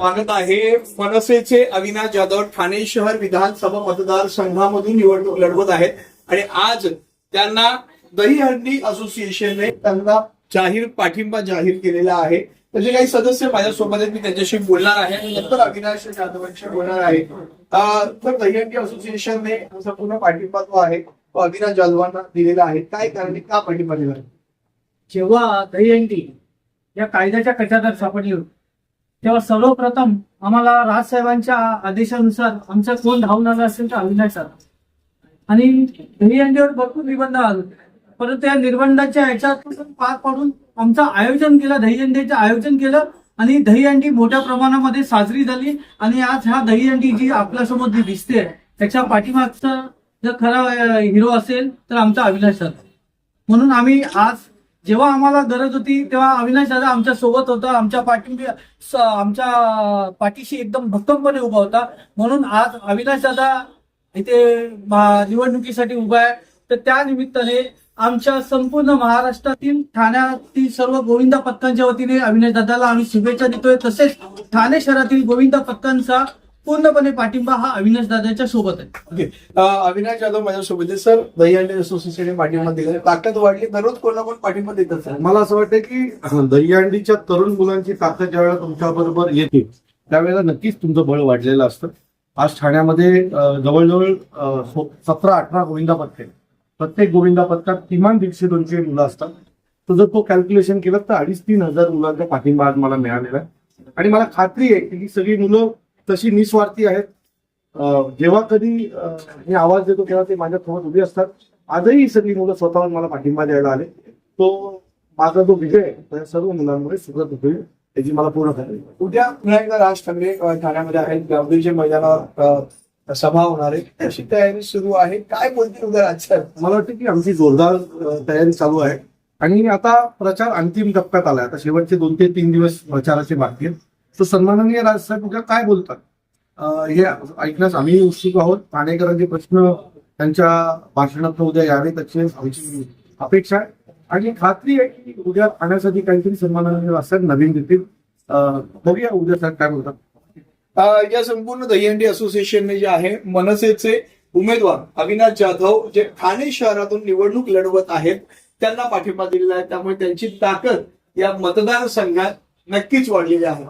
स्वागत आहे मनसेचे अविनाश जाधव ठाणे शहर विधानसभा मतदारसंघामधून निवडणूक लढवत आहेत. आणि आज त्यांना दहीहंडी असोसिएशनने त्यांना जाहीर पाठिंबा जाहीर केलेला आहे. त्याचे काही सदस्य माझ्यासोबत आहेत मी त्यांच्याशी बोलणार आहे. आणि नंतर अविनाश जाधवांशी बोलणार आहे. तर दहीहंडी असोसिएशनने संपूर्ण पाठिंबा जो आहे तो अविनाश जाधवांना दिलेला आहे. काय कारण का पाठिंबा दिला? जेव्हा दहीहंडी या कायद्याच्या कचाट्यात सापडली होती तेव्हा सर्वप्रथम आम्हाला राजसाहेबांच्या आदेशानुसार आमचा कोण धावून आला असेल तर अविनाश सर आणि दहीहंडीवर भरपूर निबंध आले. परंतु या निर्बंधाच्या ह्याच्यातून पार पाडून आमचं आयोजन केलं दहीहंडीचं आयोजन केलं आणि दहीहंडी मोठ्या प्रमाणामध्ये साजरी झाली आणि आज ह्या दहीहंडी जी आपल्यासमोर जी दिसते त्याच्या पाठीमागचा जर खरा हिरो असेल तर आमचा अविनाश सर म्हणून आम्ही आज जेव्हा आम्हाला गरज होती तेव्हा अविनाश दादा आमच्यासोबत होता. आमच्या पाठी आमच्या पाठीशी एकदम भक्कमपणे उभा होता. म्हणून आज अविनाश दादा इथे निवडणुकीसाठी उभा आहे. तर त्या निमित्ताने आमच्या संपूर्ण महाराष्ट्रातील ठाण्यातील सर्व गोविंदा पथकांच्या वतीने अविनाश दादाला आम्ही शुभेच्छा देतोय. तसेच ठाणे शहरातील गोविंदा पथकांचा पूर्णपणे पाठिंबा हा अविनाश दादाच्या सोबत आहे. ओके. अविनाश जाधव माझ्यासोबत आहे सर. दहीहंडी असोसिएशनने पाठिंबा दिला ताकद वाढली दररोज कोण ना कोण पाठिंबा देत असतात मला असं वाटतं की दहीहंडीच्या तरुण मुलांची ताकद ज्यावेळेला तुमच्या बरोबर येते त्यावेळेला नक्कीच तुमचं बळ वाढलेलं असतं. आज ठाण्यामध्ये जवळजवळ सतरा अठरा गोविंदा पथक प्रत्येक गोविंदा पथकात किमान दीडशे दोनशे मुलं असतात. तर जर तो कॅल्क्युलेशन केलं तर अडीच तीन हजार मुलांचा पाठिंबा आज मला मिळालेला आहे. आणि मला खात्री आहे की ही सगळी मुलं तशी निस्वार्थी आहेत. जेव्हा कधी मी आवाज देतो तेव्हा ते माझ्यासोबत उभी असतात. आजही सगळी मुलं स्वतःहून मला पाठिंबा द्यायला आले. तो माझा जो विजय आहे त्या सर्व मुलांमुळे सुखद होईल याची मला पूर्ण खात्री. उद्या पुन्हा एकदा राज ठाकरे ठाण्यामध्ये आहेत. गावडीच्या मैदानावर सभा होणार आहे. त्याची तयारी सुरू आहे? काय बोलतील उद्या राज्यात? मला वाटतं की आमची जोरदार तयारी चालू आहे. आणि आता प्रचार अंतिम टप्प्यात आलाय. आता शेवटचे दोन ते तीन दिवस प्रचाराचे बाकी आहेत. तर सन्माननीय राजसाहेब उद्या काय बोलतात? हे ऐकण्यास आम्ही उत्सुक आहोत. ठाणेकरांचे प्रश्न त्यांच्या भाषणात उद्या यावे त्याची आमची अपेक्षा आहे. आणि खात्री आहे की उद्या ठाण्यासाठी काहीतरी सन्माननीय राजसाहेब नवीन देतील. बघूया उद्या साहेब काय बोलतात. या संपूर्ण दहीहंडी असोसिएशनने जे आहे मनसेचे उमेदवार अविनाश जाधव जे ठाणे शहरातून निवडणूक लढवत आहेत त्यांना पाठिंबा दिलेला आहे. त्यामुळे त्यांची ताकद या मतदारसंघात नक्कीच वाढलेली आहे.